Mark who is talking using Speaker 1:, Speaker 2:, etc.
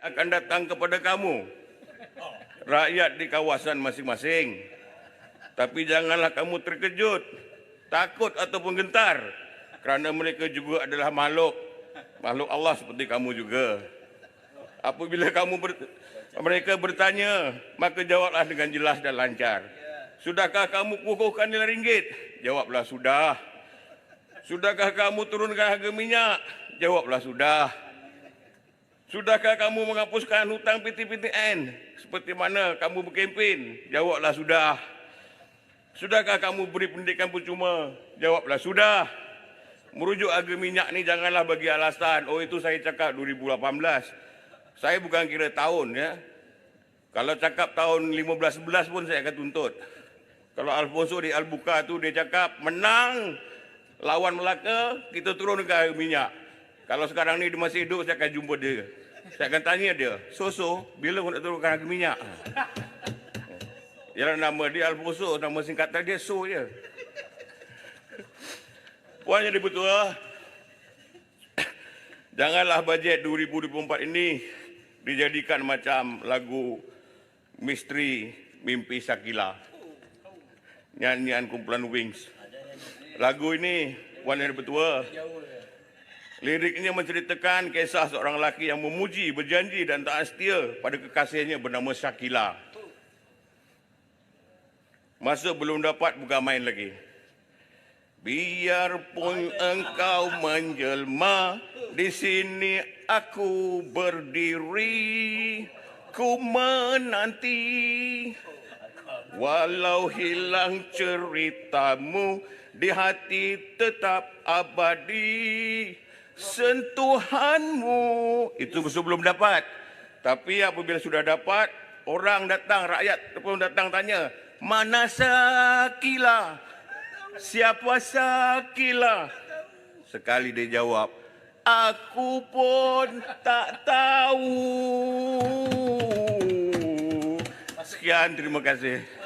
Speaker 1: akan datang kepada kamu, rakyat di kawasan masing-masing. Tapi janganlah kamu terkejut, takut ataupun gentar, kerana mereka juga adalah makhluk, makhluk Allah seperti kamu juga. Apabila kamu ber, mereka bertanya, maka jawablah dengan jelas dan lancar. Sudahkah kamu kukuhkan nilai ringgit? Jawablah sudah. Sudahkah kamu turunkan harga minyak? Jawablah sudah. Sudahkah kamu menghapuskan hutang PTPTN seperti mana kamu berkempen? Jawablah sudah. Sudahkah kamu beri pendidikan percuma? Jawablah sudah. Merujuk harga minyak ni janganlah bagi alasan, oh itu saya cakap 2018. Saya bukan kira tahun ya. Kalau cakap tahun 15-11 pun saya akan tuntut. Kalau Alfonso di Albuka tu dia cakap menang lawan Melaka, kita turunkan harga minyak. Kalau sekarang ni dia masih hidup, saya akan jumpa dia. Saya akan tanya dia, so-so, bila kau nak turunkan harga minyak? Yalah nama dia Alfonso, nama singkatan dia So je. Puan Jadi Betua, janganlah bajet 2024 ini dijadikan macam lagu misteri Mimpi Sakila. Nyanyian kumpulan Wings. Lagu ini, Puan Yang Betua, liriknya menceritakan kisah seorang lelaki yang memuji, berjanji dan taat setia pada kekasihnya bernama Syakila. Masa belum dapat bukan main lagi. Biarpun engkau menjelma, di sini aku berdiri, ku menanti. Walau hilang ceritamu, di hati tetap abadi. Sentuhanmu, itu sebelum dapat. Tapi apabila sudah dapat, orang datang, rakyat pun datang tanya, mana Sakila? Siapa Sakila? Sekali dia jawab, aku pun tak tahu. Sekian, terima kasih.